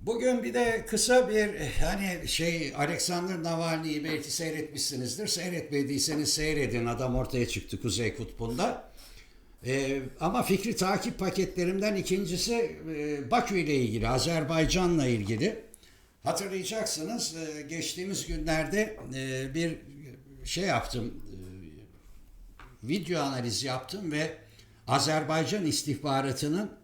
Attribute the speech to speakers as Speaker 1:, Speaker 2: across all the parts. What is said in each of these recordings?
Speaker 1: Bugün bir de kısa bir hani şey Alexander Navalny'yi belki seyretmişsinizdir. Seyretmediyseniz seyredin. Adam ortaya çıktı Kuzey Kutbu'nda. Ee, ama fikri takip paketlerimden ikincisi e, Bakü ile ilgili, Azerbaycan'la ilgili. Hatırlayacaksınız e, geçtiğimiz günlerde e, bir şey yaptım, e, video analizi yaptım ve Azerbaycan istihbaratının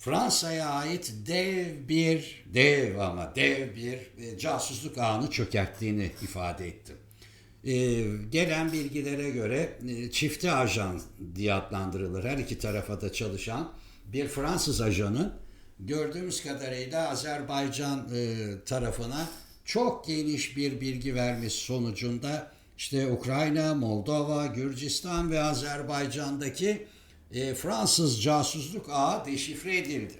Speaker 1: Fransa'ya ait dev bir, dev ama dev bir e, casusluk ağını çökerttiğini ifade ettim. E, gelen bilgilere göre e, çifte ajan diye adlandırılır. Her iki tarafa da çalışan bir Fransız ajanın gördüğümüz kadarıyla Azerbaycan e, tarafına çok geniş bir bilgi vermesi sonucunda işte Ukrayna, Moldova, Gürcistan ve Azerbaycan'daki e, Fransız casusluk ağı deşifre edildi.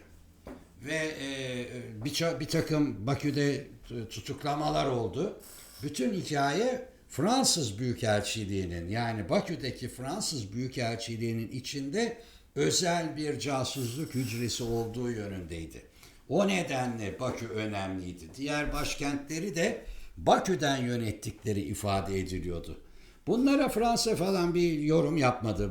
Speaker 1: Ve e, bir, bir takım Bakü'de tutuklamalar oldu. Bütün hikaye Fransız Büyükelçiliği'nin yani Bakü'deki Fransız Büyükelçiliği'nin içinde özel bir casusluk hücresi olduğu yönündeydi. O nedenle Bakü önemliydi. Diğer başkentleri de Bakü'den yönettikleri ifade ediliyordu. Bunlara Fransa falan bir yorum yapmadı.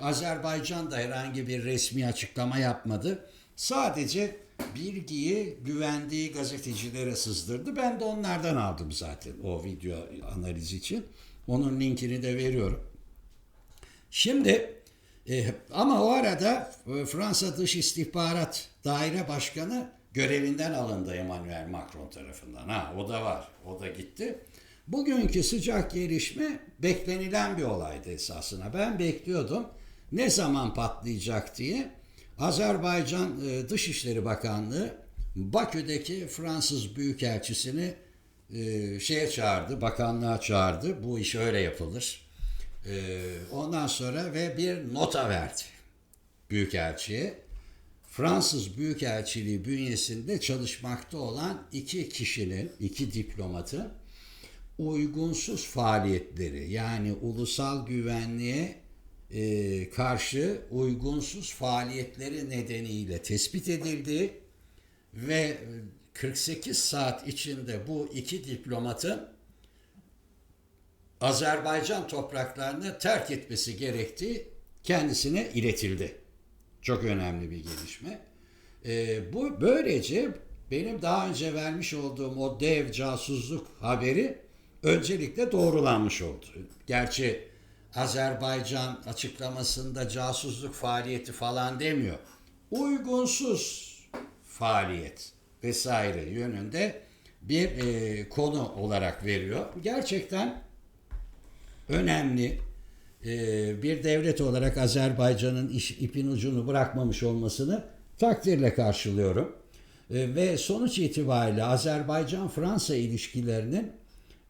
Speaker 1: Azerbaycan da herhangi bir resmi açıklama yapmadı. Sadece bilgiyi güvendiği gazetecilere sızdırdı. Ben de onlardan aldım zaten o video analiz için. Onun linkini de veriyorum. Şimdi e, ama o arada e, Fransa Dış İstihbarat Daire Başkanı görevinden alındı Emmanuel Macron tarafından. Ha o da var. O da gitti. Bugünkü sıcak gelişme beklenilen bir olaydı esasına. Ben bekliyordum ne zaman patlayacak diye. Azerbaycan e, Dışişleri Bakanlığı Bakü'deki Fransız Büyükelçisini e, şeye çağırdı, bakanlığa çağırdı. Bu iş öyle yapılır. E, ondan sonra ve bir nota verdi Büyükelçiye. Fransız Büyükelçiliği bünyesinde çalışmakta olan iki kişinin, iki diplomatın uygunsuz faaliyetleri yani ulusal güvenliğe e, karşı uygunsuz faaliyetleri nedeniyle tespit edildi ve 48 saat içinde bu iki diplomatın Azerbaycan topraklarını terk etmesi gerektiği kendisine iletildi. Çok önemli bir gelişme. E, bu böylece benim daha önce vermiş olduğum o dev casusluk haberi öncelikle doğrulanmış oldu. Gerçi Azerbaycan açıklamasında casusluk faaliyeti falan demiyor. Uygunsuz faaliyet vesaire yönünde bir e, konu olarak veriyor. Gerçekten önemli e, bir devlet olarak Azerbaycan'ın iş, ipin ucunu bırakmamış olmasını takdirle karşılıyorum. E, ve sonuç itibariyle Azerbaycan-Fransa ilişkilerinin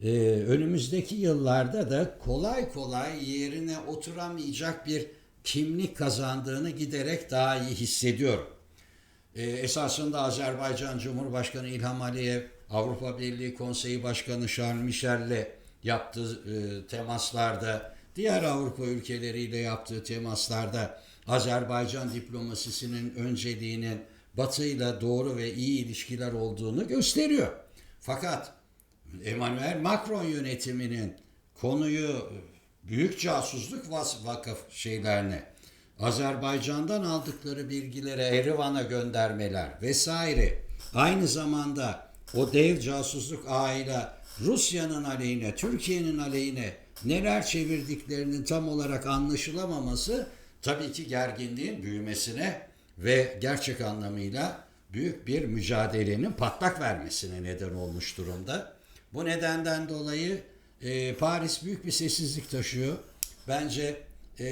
Speaker 1: e, önümüzdeki yıllarda da kolay kolay yerine oturamayacak bir kimlik kazandığını giderek daha iyi hissediyorum. E, esasında Azerbaycan Cumhurbaşkanı İlham Aliyev, Avrupa Birliği Konseyi Başkanı Charles Michel'le yaptığı e, temaslarda, diğer Avrupa ülkeleriyle yaptığı temaslarda Azerbaycan diplomasisinin önceliğinin Batı'yla doğru ve iyi ilişkiler olduğunu gösteriyor. Fakat Emmanuel Macron yönetiminin konuyu büyük casusluk vakıf şeylerine, Azerbaycan'dan aldıkları bilgilere Erivan'a göndermeler vesaire, aynı zamanda o dev casusluk ağıyla Rusya'nın aleyhine, Türkiye'nin aleyhine neler çevirdiklerinin tam olarak anlaşılamaması tabii ki gerginliğin büyümesine ve gerçek anlamıyla büyük bir mücadelenin patlak vermesine neden olmuş durumda. Bu nedenden dolayı e, Paris büyük bir sessizlik taşıyor. Bence e,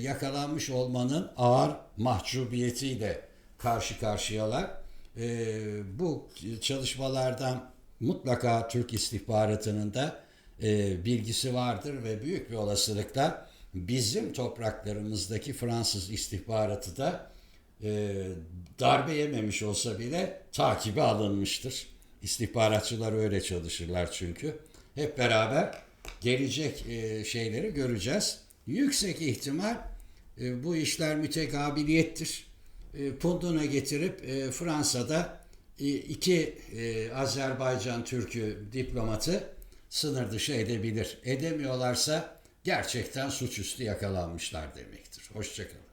Speaker 1: yakalanmış olmanın ağır mahcubiyetiyle karşı karşıyalar. E, bu çalışmalardan mutlaka Türk istihbaratının da e, bilgisi vardır ve büyük bir olasılıkla bizim topraklarımızdaki Fransız istihbaratı da e, darbe yememiş olsa bile takibi alınmıştır. İstihbaratçılar öyle çalışırlar çünkü. Hep beraber gelecek e, şeyleri göreceğiz. Yüksek ihtimal e, bu işler mütekabiliyettir. E, punduna getirip e, Fransa'da iki Azerbaycan Türk'ü diplomatı sınır dışı edebilir. Edemiyorlarsa gerçekten suçüstü yakalanmışlar demektir. Hoşçakalın.